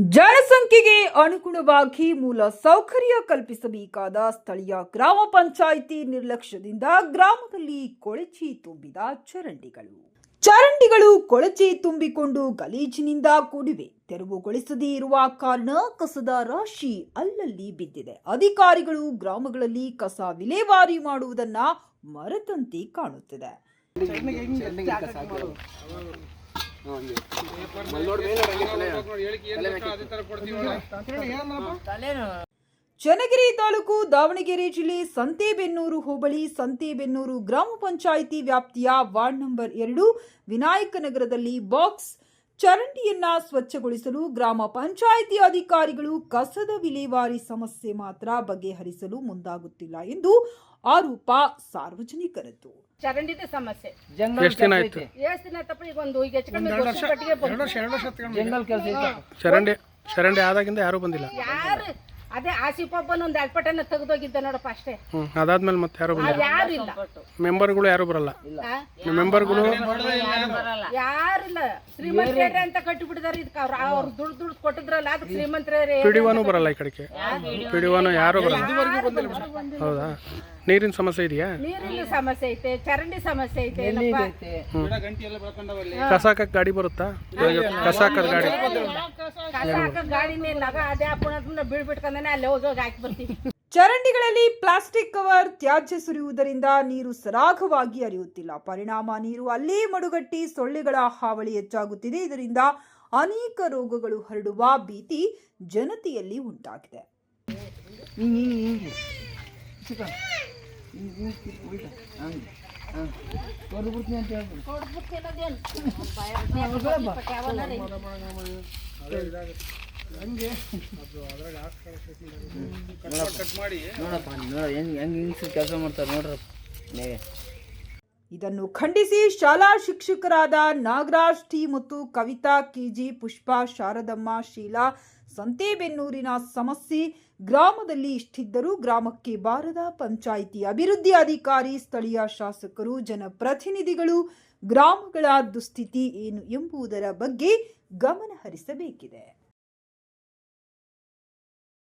ಜನಸಂಖ್ಯೆಗೆ ಅನುಗುಣವಾಗಿ ಮೂಲ ಸೌಕರ್ಯ ಕಲ್ಪಿಸಬೇಕಾದ ಸ್ಥಳೀಯ ಗ್ರಾಮ ಪಂಚಾಯಿತಿ ನಿರ್ಲಕ್ಷ್ಯದಿಂದ ಗ್ರಾಮದಲ್ಲಿ ಕೊಳಚಿ ತುಂಬಿದ ಚರಂಡಿಗಳು. ಚರಂಡಿಗಳು ಕೊಳಚಿ ತುಂಬಿಕೊಂಡು ಗಲೀಜಿನಿಂದ ಕೂಡಿವೆ. ತೆರವುಗೊಳಿಸದೇ ಇರುವ ಕಾರಣ ಕಸದ ರಾಶಿ ಅಲ್ಲಲ್ಲಿ ಬಿದ್ದಿದೆ. ಅಧಿಕಾರಿಗಳು ಗ್ರಾಮಗಳಲ್ಲಿ ಕಸ ವಿಲೇವಾರಿ ಮಾಡುವುದನ್ನ ಮರೆತಂತೆ ಕಾಣುತ್ತಿದೆ. ಚನ್ನಗಿರಿ ತಾಲೂಕು ದಾವಣಗೆರೆ ಜಿಲ್ಲೆ ಸಂತೇಬೆನ್ನೂರು ಹೋಬಳಿ ಸಂತೇಬೆನ್ನೂರು ಗ್ರಾಮ ಪಂಚಾಯಿತಿ ವ್ಯಾಪ್ತಿಯ ವಾರ್ಡ್ ನಂಬರ್ ಎರಡು ವಿನಾಯಕ ನಗರದಲ್ಲಿ ಬಾಕ್ಸ್ ಚರಂಡಿಯನ್ನ ಸ್ವಚ್ಛಗೊಳಿಸಲು ಗ್ರಾಮ ಪಂಚಾಯಿತಿ ಅಧಿಕಾರಿಗಳು ಕಸದ ವಿಲೇವಾರಿ ಸಮಸ್ಯೆ ಮಾತ್ರ ಬಗೆಹರಿಸಲು ಮುಂದಾಗುತ್ತಿಲ್ಲ ಎಂದು ಆರೋಪ ಸಾರ್ವಜನಿಕರದ್ದು. ಚರಂಡಿದ ಸಮಸ್ಯೆ. ಎಷ್ಟು ದಿನ ಆಯ್ತು? ಎಷ್ಟು ದಿನ ಆತಪ್ಪ ಈಗ ಒಂದು ಈಗ ಹೆಚ್ಚು ಕಮ್ಮಿ ವರ್ಷ ಕಟ್ಟಿಗೆ ಬಂತು. ಜಂಗಲ್ ಕೆಲಸ ಚರಂಡಿ ಚರಂಡಿ ಆದಾಗಿಂದ ಯಾರು ಬಂದಿಲ್ಲ. ಯಾರು? ಅದೇ ಆಸಿಪಪ್ಪನ ಒಂದು ಅಲ್ಪಟನ ತೆಗೆದೋಗಿದ್ದ ನೋಡಪ್ಪ ಅಷ್ಟೇ. ಅದಾದ್ಮೇಲೆ ಮತ್ತೆ ಯಾರೂ ಬಂದಿಲ್ಲ? ಯಾರು ಇಲ್ಲ. ಮೆಂಬರ್ಗಳು ಯಾರು ಬರಲ್ಲ? ಮೆಂಬರ್ಗಳು ಯಾರಿಲ್ಲ ಶ್ರೀಮಂತರೇ ಅಂತ ಕಟ್ಟಿಬಿಟ್ಟಿದಾರೆ ಇದಕ್ಕೆ ಅವ್ರು. ಅವ್ರು ದುಡ್ಡು ದುಡ್ಡು ಕೊಟ್ಟಿದ್ರಲ್ಲ ಅದಕ್ಕೆ ಶ್ರೀಮಂತರೇ ಪಿಡಿವಾನು ಬರಲ್ಲ ಈ ಕಡೆಗೆ ಪಿಡಿವಾನು ಯಾರು ಬರಲ್ಲ. ಹೌದಾ? ನೀರಿನ ಸಮಸ್ಯೆ ಇದೆಯಾ? ನೀರಿನ ಸಮಸ್ಯೆ ಐತೆ ಚರಂಡಿ ಸಮಸ್ಯೆ ಐತೆ ಕಸಾಕ ಕಸ ಗಾಡಿ ಬರುತ್ತಾ? ಕಸ ಹಾಕೋದು ಗಾಡಿ. ಕಸ ಹಾಕ ಗಾಡಿನೇ ಇಲ್ಲ. ಆಗ ಅದೇ ಹಾಕೊಂಡು ಬೀಳ್ಬಿಟ್ಕೊಂಡೇ ಅಲ್ಲಿ ಹೋಗಿ ಹಾಕಿ ಬರ್ತೀವಿ ಚರಂಡಿಗಳಲ್ಲಿ ಪ್ಲಾಸ್ಟಿಕ್ ಕವರ್ ತ್ಯಾಜ್ಯ ಸುರಿಯುವುದರಿಂದ ನೀರು ಸರಾಗವಾಗಿ ಹರಿಯುತ್ತಿಲ್ಲ ಪರಿಣಾಮ ನೀರು ಅಲ್ಲೇ ಮಡುಗಟ್ಟಿ ಸೊಳ್ಳೆಗಳ ಹಾವಳಿ ಹೆಚ್ಚಾಗುತ್ತಿದೆ ಇದರಿಂದ ಅನೇಕ ರೋಗಗಳು ಹರಡುವ ಭೀತಿ ಜನತೆಯಲ್ಲಿ ಉಂಟಾಗಿದೆ ನೋಡಪ್ಪ ನೋಡ ಹೆಂಗ್ ಹೆಂಗ್ ಹಿಂಗ್ಸ್ ಕೆಲಸ ಮಾಡ್ತಾರೆ ನೋಡ್ರಿ ನೀವೇ ಇದನ್ನು ಖಂಡಿಸಿ ಶಾಲಾ ಶಿಕ್ಷಕರಾದ ನಾಗರಾಜ್ ಟಿ ಮತ್ತು ಕವಿತಾ ಕೆಜಿ ಪುಷ್ಪ ಶಾರದಮ್ಮ ಶೀಲಾ ಸಂತೇಬೆನ್ನೂರಿನ ಸಮಸ್ಯೆ ಗ್ರಾಮದಲ್ಲಿ ಇಷ್ಟಿದ್ದರೂ ಗ್ರಾಮಕ್ಕೆ ಬಾರದ ಪಂಚಾಯಿತಿ ಅಭಿವೃದ್ಧಿ ಅಧಿಕಾರಿ ಸ್ಥಳೀಯ ಶಾಸಕರು ಜನಪ್ರತಿನಿಧಿಗಳು ಗ್ರಾಮಗಳ ದುಸ್ಥಿತಿ ಏನು ಎಂಬುದರ ಬಗ್ಗೆ ಗಮನ ಹರಿಸಬೇಕಿದೆ